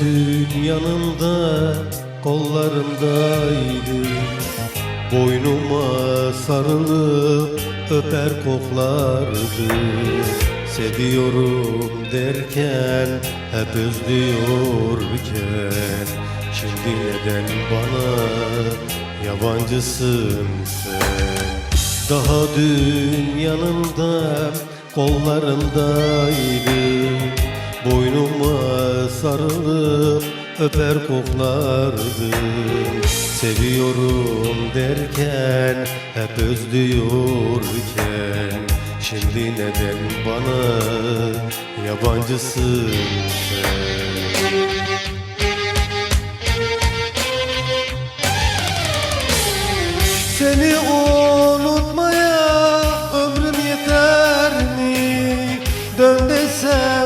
dün yanımda kollarımdaydı. Boynuma sarılıp öper koklardı. Seviyorum derken hep özlüyorken Şimdi neden bana yabancısın sen? Daha dün yanımda kollarımdaydı Boynuma sarılıp öper koklardım Seviyorum derken hep özlüyorken Şimdi neden bana yabancısın sen Seni unutmaya ömrüm yeter mi? Dön desem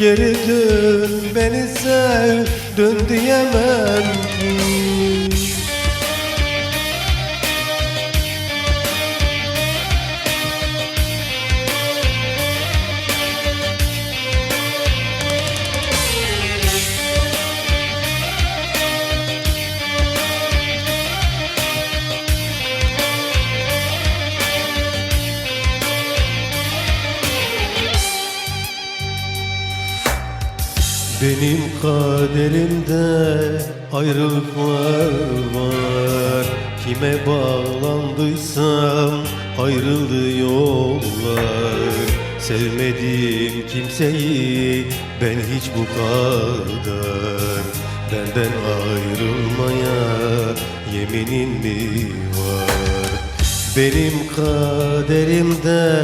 Geri dön beni sev dön diyemem ki Benim kaderimde ayrılıklar var. Kime bağlandıysam ayrıldı yollar. Sevmediğim kimseyi ben hiç bu kadar. Benden ayrılmaya yeminin mi var? Benim kaderimde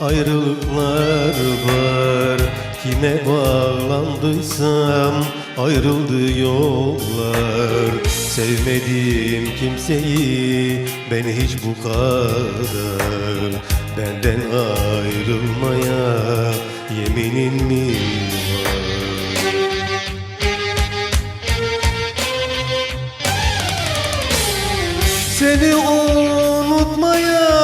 ayrılıklar var Kime bağlandıysam ayrıldı yollar Sevmediğim kimseyi ben hiç bu kadar Benden ayrılmaya yeminin mi var? Seni unutmaya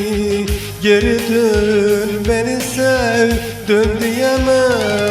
Geri dön beni sev dön diyemem.